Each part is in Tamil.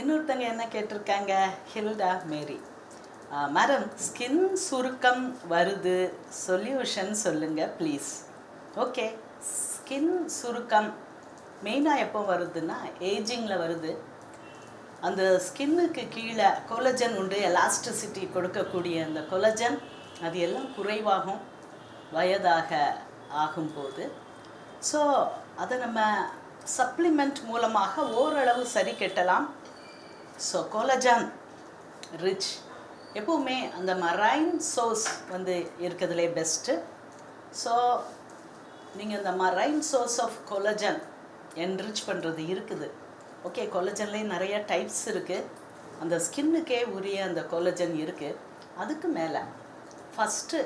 இன்னொருத்தங்க என்ன கேட்டிருக்காங்க? ஹில்டா மேரி. மேடம் ஸ்கின் சுருக்கம் வருது. சொல்யூஷன் சொல்லுங்க ப்ளீஸ். ஓகே. ஸ்கின் சுருக்கம் மெயினாக எப்போ வருதுன்னா ஏஜிங்கில் வருது. அந்த ஸ்கின்னுக்கு கீழே கொலஜன் உண்டு. எலாஸ்டிசிட்டி கொடுக்கக்கூடிய அந்த கொலஜன் அது எல்லாம் குறைவாகும். வயதாக ஆகும்போது. ஸோ அதை நம்ம சப்ளிமெண்ட் மூலமாக ஓரளவு சரி கட்டலாம். ஸோ கோலஜான் ரிச் எப்போவுமே அந்த மரைன் சோர்ஸ் வந்து இருக்கிறதுலே பெஸ்ட்டு ஸோ நீங்கள் இந்த marine source of collagen enrich பண்ணுறது இருக்குது. ஓகே கொலஜன்லேயும் நிறைய டைப்ஸ் இருக்குது அந்த ஸ்கின்னுக்கே உரிய அந்த கொலஜன் இருக்குது அதுக்கு மேலே ஃபஸ்ட்டு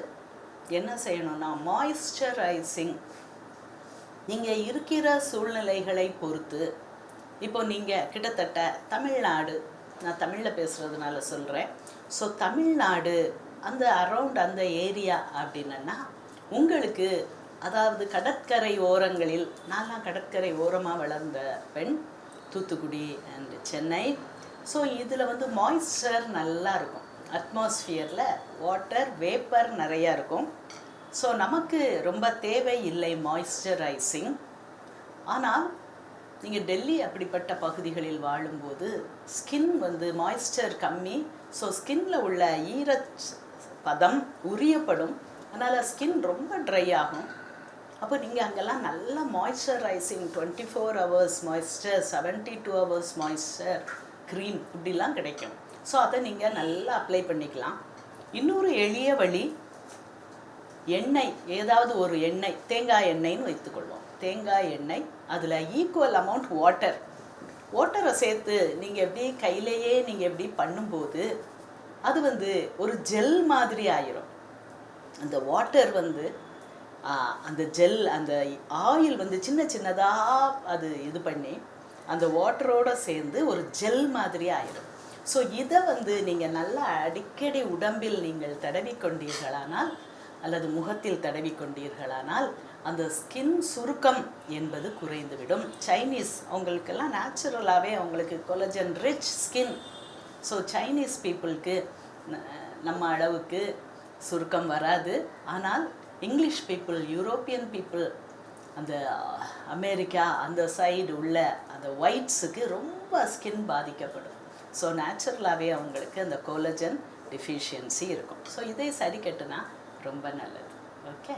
என்ன செய்யணும்னா மாய்ஸ்சரைசிங் நீங்கள் இருக்கிற சூழ்நிலைகளை பொறுத்து இப்போ நீங்கள் கிட்டத்தட்ட தமிழ்நாடு நான் தமிழில் பேசுகிறதுனால சொல்கிறேன் ஸோ தமிழ்நாடு அந்த அரவுண்ட் அந்த ஏரியா அப்படின்னா உங்களுக்கு அதாவது கடற்கரை ஓரங்களில் நான்லாம் கடற்கரை ஓரமாக வளர்ந்த பெண் தூத்துக்குடி அண்ட் சென்னை. ஸோ இதில் வந்து மாய்ஸ்சர் நல்லா இருக்கும். அட்மாஸ்ஃபியரில் வாட்டர் வேப்பர் நிறையா இருக்கும். ஸோ நமக்கு ரொம்ப தேவை இல்லை மாய்ஸ்சரைசிங் ஆனால் நீங்கள் டெல்லி அப்படிப்பட்ட பகுதிகளில் வாழும்போது ஸ்கின் வந்து மாய்ஸ்சர் கம்மி. ஸோ ஸ்கின்ல உள்ள ஈர பதம் உரியப்படும். அதனால் ஸ்கின் ரொம்ப ட்ரை ஆகும். அப்போ நீங்கள் அங்கெல்லாம் நல்ல moisturising twenty four hours moisture seventy two hours moisture cream இப்படிலாம் கிடைக்கும். ஸோ அதை நீங்கள் நல்லா அப்ளை பண்ணிக்கலாம். இன்னொரு எளிய வழி எண்ணெய் ஏதாவது ஒரு எண்ணெய் தேங்காய் எண்ணெய்னு வைத்துக்கொள்வோம். தேங்காய் எண்ணெய் அதில் ஈக்குவல் அமௌண்ட் வாட்டர் வாட்டரை சேர்த்து நீங்கள் எப்படி கையிலேயே நீங்கள் எப்படி பண்ணும்போது அது வந்து ஒரு ஜெல் மாதிரி ஆயிரும். அந்த வாட்டர் வந்து அந்த ஜெல் அந்த ஆயில் வந்து சின்ன சின்னதாக அது இது பண்ணி அந்த வாட்டரோட சேர்ந்து ஒரு ஜெல் மாதிரி ஆயிரும். ஸோ இதை வந்து நீங்கள் நல்லா அடிக்கடி உடம்பில் நீங்கள் தடவி கொண்டீர்களானால் அல்லது முகத்தில் தடவி கொண்டீர்களானால் அந்த ஸ்கின் சுருக்கம் என்பது குறைந்துவிடும். சைனீஸ் அவங்களுக்கெல்லாம் நேச்சுரலாகவே அவங்களுக்கு collagen rich skin so Chinese பீப்புளுக்கு நம்ம அளவுக்கு சுருக்கம் வராது. ஆனால் இங்கிலீஷ் பீப்புள் யூரோப்பியன் பீப்புள் அந்த அமெரிக்கா அந்த சைடு உள்ள அந்த ஒயிட்ஸுக்கு ரொம்ப ஸ்கின் பாதிக்கப்படும். ஸோ நேச்சுரலாகவே அவங்களுக்கு அந்த கோலஜன் டிஃபிஷியன்சி இருக்கும். ஸோ இதை சரி கட்டுனா ரொம்ப நல்லது. ஓகே